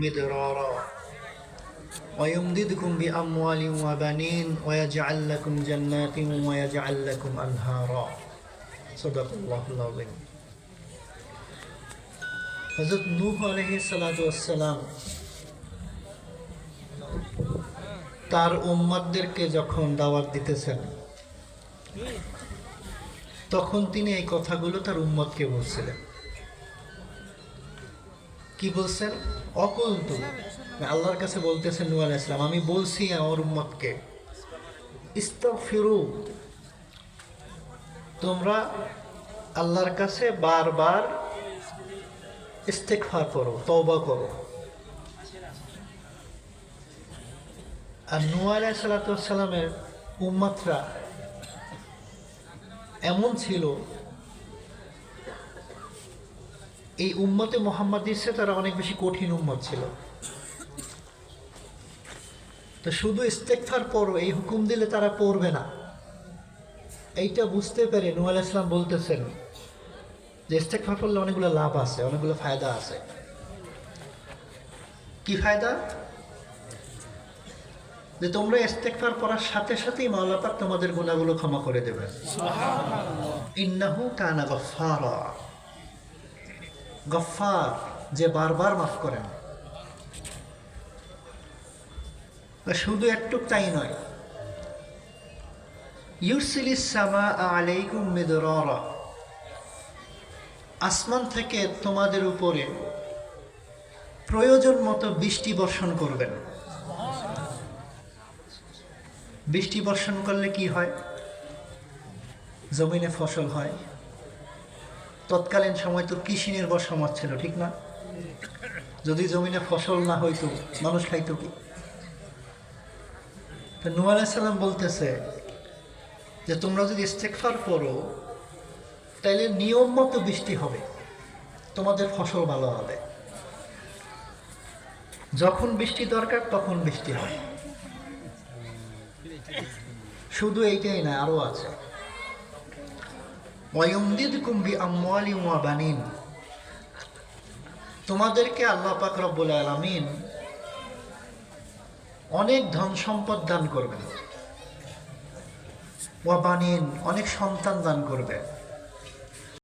مدرارا ويمددكم بأموال وبنين ويجعل لكم جنات ويجعل لكم أنهارا صدق الله العظيم হজরত নূহ আলহিসাল্লাম তার উম্মাদদেরকে যখন দাওয়াত দিতেছেন তখন তিনি এই কথাগুলো তার উম্মতকে বলছিলেন কি বলছেন? অকুল তু আল্লাহর কাছে বলতেছেন নূহ আলাইহিস সালাম, আমি বলছি আমার উম্মতকে, ইস্তাগফিরু। তোমরা আল্লাহর কাছে বারবার ইস্তেকফার করো, তওবা করো। আর নূহ আলাইহিস সালামের উম্মতরা এমন ছিল এই উম্মতে মোহাম্মদ ইসে তারা অনেক বেশি কঠিন উম্মত ছিল। তো শুধু ইস্তেকফার পড়ো এই হুকুম দিলে তারা পড়বে না। এইটা বুঝতে পেরে আলাইহিস ইসলাম বলতেছেন যে ইস্তেকফার পড়লে অনেকগুলো লাভ আছে অনেকগুলো ফায়দা আছে। কি ফায়দা? যে তোমরা ইস্তেকফার পড়ার সাথে সাথেই মাওলা পাক তোমাদের গুণাগুলো ক্ষমা করে দেবেন। ইন্নাহু কানা গফফারা। গফফার যে বারবার মাফ করেন। শুধু একটু তাই নয়। ইউরসিলিস সামা আলাইকুম মিদরারা। আসমান থেকে তোমাদের উপরে প্রয়োজন মতো বৃষ্টি বর্ষণ করবেন। বৃষ্টি বর্ষণ করলে কি হয়? জমিনে ফসল হয়। তৎকালীন সময় তো কৃষি নির্ভর সমাজ ছিল, ঠিক না? যদি জমিনে ফসল না হইতো, মানুষ খাইতো কি? আলাইসাল্লাম বলতেছে যে, তোমরা যদি ইস্তেকফার করো তাহলে নিয়ম মতো বৃষ্টি হবে, তোমাদের ফসল ভালো হবে। যখন বৃষ্টি দরকার, তখন বৃষ্টি হয়। শুধু এইটাই না, আরও আছে। ওয়ায়ুমদিদকুম বিআমওয়ালি ওয়া বানিন তোমাদেরকে আল্লাহ পাক রব্বুল আলামিন অনেক ধন সম্পদ দান করবেন। ওয়া বানিন, অনেক সন্তান দান করবে